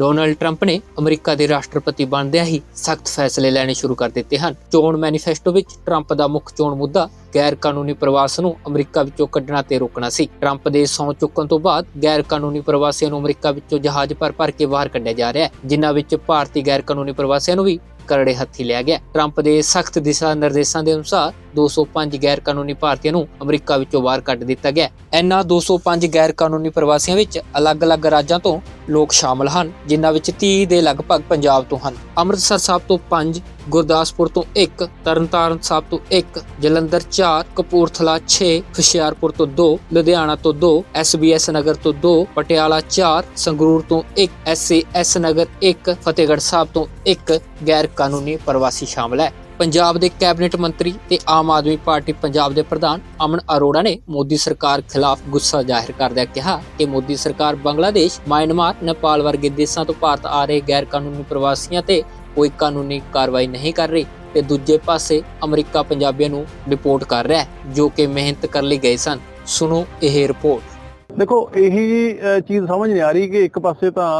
Donald Trump ਨੇ America ਦੇ ਰਾਸ਼ਟਰਪਤੀ ਬਣਦਿਆਂ ਹੀ ਸਖਤ ਫੈਸਲੇ ਲੈਣੇ ਸ਼ੁਰੂ ਕਰ ਦਿੱਤੇ ਹਨ। ਚੋਣ ਮੈਨੀਫੈਸਟੋ ਵਿੱਚ ਟਰੰਪ ਦਾ ਮੁੱਖ ਚੋਣ ਮੁੱਦਾ ਗੈਰ ਕਾਨੂੰਨੀ ਪ੍ਰਵਾਸ ਨੂੰ ਅਮਰੀਕਾ ਵਿੱਚੋਂ ਕੱਢਣਾ ਤੇ ਰੋਕਣਾ ਸੀ। ਟਰੰਪ ਦੇ ਸਹੁੰ ਚੁੱਕਣ ਤੋਂ ਬਾਅਦ ਗੈਰ ਕਾਨੂੰਨੀ ਪ੍ਰਵਾਸੀਆਂ ਨੂੰ ਅਮਰੀਕਾ ਵਿੱਚੋਂ ਜਹਾਜ਼ ਭਰ ਭਰ ਕੇ ਬਾਹਰ ਕੱਢਿਆ ਜਾ ਰਿਹਾ ਹੈ, ਜਿਨ੍ਹਾਂ ਵਿੱਚ ਭਾਰਤੀ ਗੈਰ ਕਾਨੂੰਨੀ ਪ੍ਰਵਾਸੀਆਂ ਨੂੰ ਵੀ ਕਰੜੇ ਹੱਥੀ ਲਿਆ ਗਿਆ ਟਰੰਪ ਦੇ ਸਖਤ ਦਿਸ਼ਾ ਨਿਰਦੇਸ਼ਾਂ ਦੇ ਅਨੁਸਾਰ 205 ਗੈਰ ਕਾਨੂੰਨੀ ਭਾਰਤੀਆਂ ਨੂੰ ਅਮਰੀਕਾ ਵਿੱਚੋਂ ਬਾਹਰ ਕੱਢ ਦਿੱਤਾ ਗਿਆ ਇਹਨਾਂ 205 ਗੈਰ ਕਾਨੂੰਨੀ ਪ੍ਰਵਾਸੀਆਂ ਵਿੱਚ ਅਲੱਗ-ਅਲੱਗ ਰਾਜਾਂ ਤੋਂ ਲੋਕ ਸ਼ਾਮਲ ਹਨ, ਜਿਨ੍ਹਾਂ ਵਿੱਚ 30 ਦੇ ਲਗਭਗ ਪੰਜਾਬ ਤੋਂ ਹਨ। ਅੰਮ੍ਰਿਤਸਰ ਸਾਹਿਬ ਤੋਂ 5 ਗੁਰਦਾਸਪੁਰ ਤੋਂ 1 ਤਰਨਤਾਰਨ ਸਾਹਿਬ ਤੋਂ 1 ਜਲੰਧਰ 4 ਕਪੂਰਥਲਾ 6 ਹੁਸ਼ਿਆਰਪੁਰ ਤੋਂ 2 ਲੁਧਿਆਣਾ ਤੋਂ 2 ਐਸਬੀਐਸ ਨਗਰ ਤੋਂ 2 ਪਟਿਆਲਾ 4 ਸੰਗਰੂਰ ਤੋਂ 1 ਐਸਏਐਸ ਨਗਰ 1 ਫਤਿਹਗੜ੍ਹ ਸਾਹਿਬ ਤੋਂ 1 ਗੈਰ ਕਾਨੂੰਨੀ ਪ੍ਰਵਾਸੀ ਸ਼ਾਮਲ ਹੈ। ਪੰਜਾਬ ਦੇ ਕੈਬਨਿਟ ਮੰਤਰੀ ਤੇ ਆਮ ਆਦਮੀ ਪਾਰਟੀ ਪੰਜਾਬ ਦੇ ਪ੍ਰਧਾਨ ਅਮਨ ਅਰੋੜਾ ਨੇ ਮੋਦੀ ਸਰਕਾਰ ਖਿਲਾਫ ਗੁੱਸਾ ਜ਼ਾਹਿਰ ਕਰਦਿਆਂ ਕਿਹਾ ਕਿ ਮੋਦੀ ਸਰਕਾਰ ਬੰਗਲਾਦੇਸ਼ ਮਾਇਨਮਾਰ ਨੇਪਾਲ ਵਰਗੇ ਦੇਸ਼ਾਂ ਤੋਂ ਭਾਰਤ ਆ ਰਹੇ ਗੈਰ ਕਾਨੂੰਨੀ ਪ੍ਰਵਾਸੀਆਂ ਤੇ ਕੋਈ ਕਾਨੂੰਨੀ ਕਾਰਵਾਈ ਨਹੀਂ ਕਰ ਰਹੀ ਤੇ ਦੂਜੇ ਪਾਸੇ ਅਮਰੀਕਾ ਪੰਜਾਬੀਆਂ ਨੂੰ ਰਿਪੋਰਟ ਕਰ ਰਿਹਾ ਹੈ, ਜੋ ਕਿ ਮਿਹਨਤ ਕਰ ਲਈ ਗਏ ਸਨ। ਸੁਣੋ ਇਹ ਰਿਪੋਰਟ। ਦੇਖੋ, ਇਹੀ ਚੀਜ਼ ਸਮਝ ਨਹੀਂ ਆ ਰਹੀ ਕਿ ਇੱਕ ਪਾਸੇ ਤਾਂ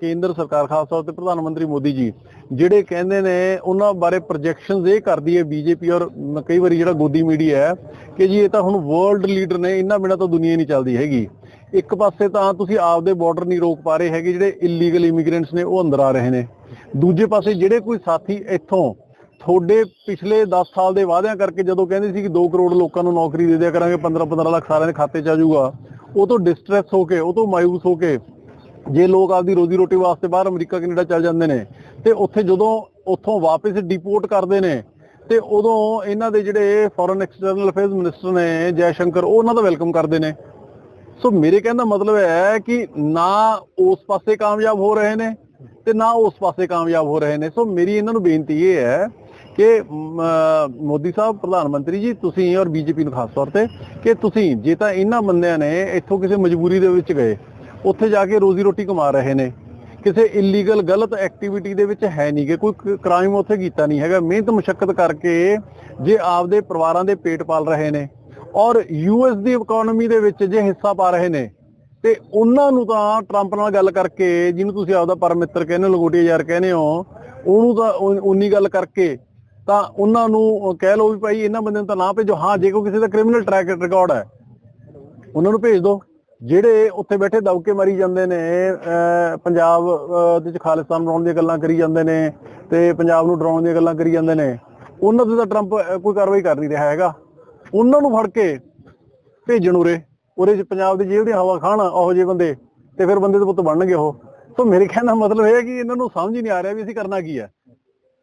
ਕੇਂਦਰ ਸਰਕਾਰ, ਖਾਸ ਤੌਰ ਤੇ ਪ੍ਰਧਾਨ ਮੰਤਰੀ ਮੋਦੀ ਜੀ, ਜਿਹੜੇ ਕਹਿੰਦੇ ਨੇ ਉਹਨਾਂ ਬਾਰੇ ਪ੍ਰੋਜੈਕਸ਼ਨਸ ਇਹ ਕਰਦੀ ਹੈ ਬੀਜੇਪੀ ਔਰ ਕਈ ਵਾਰੀ ਜਿਹੜਾ ਗੋਦੀ ਮੀਡੀਆ ਹੈ ਕਿ ਜੀ ਇਹ ਤਾਂ ਹੁਣ ਵਰਲਡ ਲੀਡਰ ਨੇ ਇਹਨਾਂ ਬਿਨਾਂ ਤਾਂ ਦੁਨੀਆ ਨਹੀਂ ਚੱਲਦੀ ਹੈਗੀ। ਇੱਕ ਪਾਸੇ ਤਾਂ ਤੁਸੀਂ ਆਪਦੇ ਬਾਰਡਰ ਨਹੀਂ ਰੋਕ ਪਾ ਰਹੇ ਹੈਗੇ, ਜਿਹੜੇ ਇਲੀਗਲ ਇਮੀਗ੍ਰੈਂਟਸ ਨੇ, ਉਹ ਅੰਦਰ ਆ ਰਹੇ ਨੇ। ਦੂਜੇ ਪਾਸੇ ਜਿਹੜੇ ਕੋਈ ਸਾਥੀ ਇੱਥੋਂ ਤੁਹਾਡੇ ਪਿਛਲੇ 10 ਸਾਲ ਦੇ ਵਾਅਦਿਆਂ ਕਰਕੇ ਜਦੋਂ ਕਹਿੰਦੇ ਸੀ ਕਿ 2 ਕਰੋੜ ਲੋਕਾਂ ਨੂੰ ਨੌਕਰੀ ਦੇ ਦਿਆ ਕਰਾਂਗੇ 15 15 ਲੱਖ ਸਾਰਿਆਂ ਦੇ ਖਾਤੇ 'ਚ ਆ ਜਾਊਗਾ ਉਹ ਤੋਂ ਡਿਸਟ੍ਰੈਸ ਹੋ ਕੇ, ਉਹ ਤੋਂ ਮਾਇੂਸ ਹੋ ਕੇ ਜੇ ਲੋਕ ਆਪਦੀ ਰੋਜ਼ੀ ਰੋਟੀ ਵਾਸਤੇ ਬਾਹਰ ਅਮਰੀਕਾ, ਕੈਨੇਡਾ ਚੱਲ ਜਾਂਦੇ ਨੇ, ਤੇ ਉੱਥੇ ਜਦੋਂ ਉੱਥੋਂ ਵਾਪਸ ਡਿਪੋਰਟ ਕਰਦੇ ਨੇ, ਤੇ ਉਦੋਂ ਇਹਨਾਂ ਦੇ ਜਿਹੜੇ ਫੋਰਨ ਐਕਸਟਰਨਲ ਅਫੇਅਰਸ ਮਿਨਿਸਟਰ ਨੇ ਜੈ ਸ਼ੰਕਰ ਉਹ ਉਹਨਾਂ ਦਾ ਵੈਲਕਮ ਕਰਦੇ ਨੇ। ਸੋ ਮੇਰੇ ਕਹਿਣ ਦਾ ਮਤਲਬ ਹੈ ਕਿ ਨਾ ਉਸ ਪਾਸੇ ਕਾਮਯਾਬ ਹੋ ਰਹੇ ਨੇ ਤੇ ਨਾ ਉਸ ਪਾਸੇ ਕਾਮਯਾਬ ਹੋ ਰਹੇ ਨੇ। ਸੋ ਮੇਰੀ ਇਹਨਾਂ ਨੂੰ ਬੇਨਤੀ ਇਹ ਹੈ ਕਿ ਮੋਦੀ ਸਾਹਿਬ, ਪ੍ਰਧਾਨ ਮੰਤਰੀ ਜੀ, ਤੁਸੀਂ ਔਰ ਬੀਜੇਪੀ ਨੂੰ ਖਾਸ ਤੌਰ ਤੇ, ਕਿ ਤੁਸੀਂ ਜੇ ਤਾਂ ਇਹਨਾਂ ਬੰਦਿਆਂ ਨੇ, ਇੱਥੋਂ ਕਿਸੇ ਮਜਬੂਰੀ ਦੇ ਵਿੱਚ ਗਏ, ਉੱਥੇ ਜਾ ਕੇ ਰੋਜ਼ੀ ਰੋਟੀ ਕਮਾ ਰਹੇ ਨੇ, ਕਿਸੇ ਇਲੀਗਲ ਗਲਤ ਐਕਟੀਵਿਟੀ ਦੇ ਵਿੱਚ ਹੈ ਨਹੀਂ ਕਿ ਕੋਈ ਕ੍ਰਾਈਮ ਉੱਥੇ ਕੀਤਾ ਨਹੀਂ ਹੈਗਾ, ਮਿਹਨਤ ਮੁਸ਼ਕਲ ਕਰਕੇ ਜੇ ਆਪਦੇ ਪਰਿਵਾਰਾਂ ਦੇ ਪੇਟ ਪਾਲ ਰਹੇ ਨੇ, ਔਰ ਯੂਐਸ ਦੀ ਇਕਨੋਮੀ ਦੇ ਵਿੱਚ ਜੇ ਹਿੱਸਾ ਪਾ ਰਹੇ ਨੇ, ਤੇ ਉਹਨਾਂ ਨੂੰ ਤਾਂ ਟਰੰਪ ਨਾਲ ਗੱਲ ਕਰਕੇ, ਜਿਹਨੂੰ ਤੁਸੀਂ ਆਪਦਾ ਪਰਮਿੱਤਰ ਕਹਿੰਦੇ ਹੋ ਲੰਗੋਟੀਆ ਯਾਰ ਕਹਿੰਦੇ ਹੋ, ਉਹਨੂੰ ਤਾਂ ਉਨੀ ਗੱਲ ਕਰਕੇ ਤਾਂ ਉਹਨਾਂ ਨੂੰ ਕਹਿ ਲਓ ਵੀ ਭਾਈ ਇਹਨਾਂ ਬੰਦਿਆਂ ਨੂੰ ਤਾਂ ਨਾ ਭੇਜੋ। ਹਾਂ, ਜੇ ਕੋਈ ਕਿਸੇ ਦਾ ਕ੍ਰਿਮੀਨਲ ਟਰੈਕ ਰਿਕਾਰਡ ਹੈ, ਉਹਨਾਂ ਨੂੰ ਭੇਜ ਦਿਓ ਜਿਹੜੇ ਉੱਥੇ ਬੈਠੇ ਦਬਕੇ ਮਾਰੀ ਜਾਂਦੇ ਨੇ, ਅਹ, ਪੰਜਾਬ ਦੇ ਵਿੱਚ ਖਾਲਿਸਤਾਨ ਬਣਾਉਣ ਦੀਆਂ ਗੱਲਾਂ ਕਰੀ ਜਾਂਦੇ ਨੇ ਤੇ ਪੰਜਾਬ ਨੂੰ ਡਰਾਉਣ ਦੀਆਂ ਗੱਲਾਂ ਕਰੀ ਜਾਂਦੇ ਨੇ, ਉਹਨਾਂ ਤੇ ਤਾਂ ਟਰੰਪ ਕੋਈ ਕਾਰਵਾਈ ਕਰ ਨਹੀਂ ਰਿਹਾ ਹੈਗਾ। ਉਹਨਾਂ ਨੂੰ ਫੜ ਕੇ ਭੇਜਣ ਉਰੇ। ਉਰੇ ਚ ਪੰਜਾਬ ਦੀ ਜੇਲ੍ਹ ਦੀ ਹਵਾ ਖਾਣ ਉਹੋ ਜਿਹੇ ਬੰਦੇ, ਤੇ ਫਿਰ ਬੰਦੇ ਦੇ ਪੁੱਤ ਬਣਨਗੇ ਉਹ। ਸੋ ਮੇਰੇ ਕਹਿਣ ਦਾ ਮਤਲਬ ਇਹ ਹੈ ਕਿ ਇਹਨਾਂ ਨੂੰ ਸਮਝ ਹੀ ਨਹੀਂ ਆ ਰਿਹਾ ਵੀ ਅਸੀਂ ਕਰਨਾ ਕੀ ਹੈ।